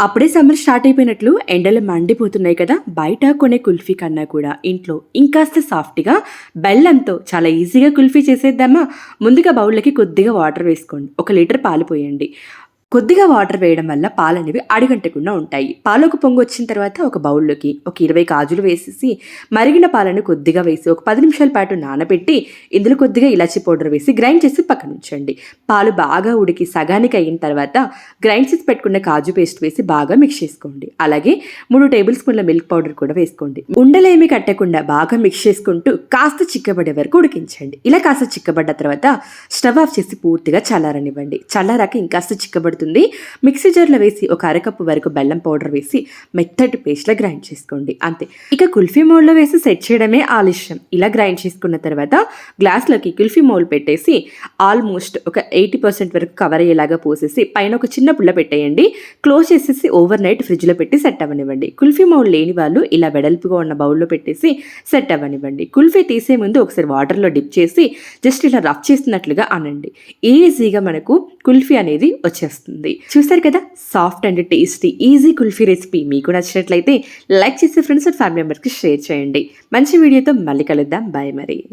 అప్పుడే summer start అయిపోయినట్లు ఎండలు మండిపోతున్నాయి కదా బయట కొనే కుల్ఫీ కన్నా కూడా ఇంట్లో ఇంకాస్త సాఫ్ట్గా బెల్లంతో చాలా ఈజీగా కుల్ఫీ చేసేద్దామా? ముందుగా బౌల్లోకి కొద్దిగా వాటర్ వేసుకోండి. ఒక లీటర్ పాలు పోయండి. కొద్దిగా వాటర్ వేయడం వల్ల పాలు అనేవి అడిగంటకుండా ఉంటాయి. పాలకు పొంగు వచ్చిన తర్వాత ఒక బౌల్లోకి ఒక ఇరవై కాజులు వేసేసి మరిగిన పాలను కొద్దిగా వేసి ఒక పది నిమిషాల పాటు నానబెట్టి ఇందులో కొద్దిగా ఇలాచి పౌడర్ వేసి గ్రైండ్ చేసి పక్కన ఉంచండి పాలు బాగా ఉడికి సగానికి అయిన తర్వాత గ్రైండ్ చేసి పెట్టుకున్న కాజు పేస్ట్ వేసి బాగా మిక్స్ చేసుకోండి. అలాగే మూడు టేబుల్ స్పూన్ల మిల్క్ పౌడర్ కూడా వేసుకోండి. ఉండలేమి కట్టకుండా బాగా మిక్స్ చేసుకుంటూ కాస్త చిక్కబడే వరకు ఉడికించండి. ఇలా కాస్త చిక్కబడ్డ తర్వాత స్టవ్ ఆఫ్ చేసి పూర్తిగా చల్లారనివ్వండి. చల్లారాక ఇంకాస్త చిక్కబడుతుంది మిక్సీ జార్లో వేసి ఒక అరకప్పు వరకు బెల్లం పౌడర్ వేసి మెత్తటి పేస్ట్లా గ్రైండ్ చేసుకోండి. అంతే. ఇక కుల్ఫీ మోల్డ్లో వేసి సెట్ చేయడమే ఆలస్యం. ఇలా గ్రైండ్ చేసుకున్న తర్వాత గ్లాస్లోకి కుల్ఫీ మోల్ పెట్టేసి ఆల్మోస్ట్ ఒక ఎయిటీ పర్సెంట్ వరకు కవర్ అయ్యేలాగా పోసేసి పైన ఒక చిన్న పుల్ల పెట్టేయండి. క్లోజ్ చేసేసి ఓవర్ నైట్ ఫ్రిడ్జ్లో పెట్టి సెట్ అవ్వనివ్వండి. కుల్ఫీ మౌల్డ్ లేని వాళ్ళు ఇలా వెడల్పుగా ఉన్న బౌల్లో పెట్టేసి సెట్ అవ్వనివ్వండి. కుల్ఫీ తీసే ముందు ఒకసారి వాటర్లో డిప్ చేసి జస్ట్ ఇలా రఫ్ చేసినట్లుగా అనండి. ఈజీగా మనకు కుల్ఫీ అనేది వచ్చేస్తుంది. చూసారు కదా? Soft and tasty easy kulfi recipe. మీకు నచ్చినట్లయితే లైక్ చేసి ఫ్రెండ్స్ అండ్ ఫ్యామిలీ మెంబర్స్కి షేర్ చేయండి. మంచి వీడియోతో మళ్ళీ కలుద్దాం. బాయ్ మరి.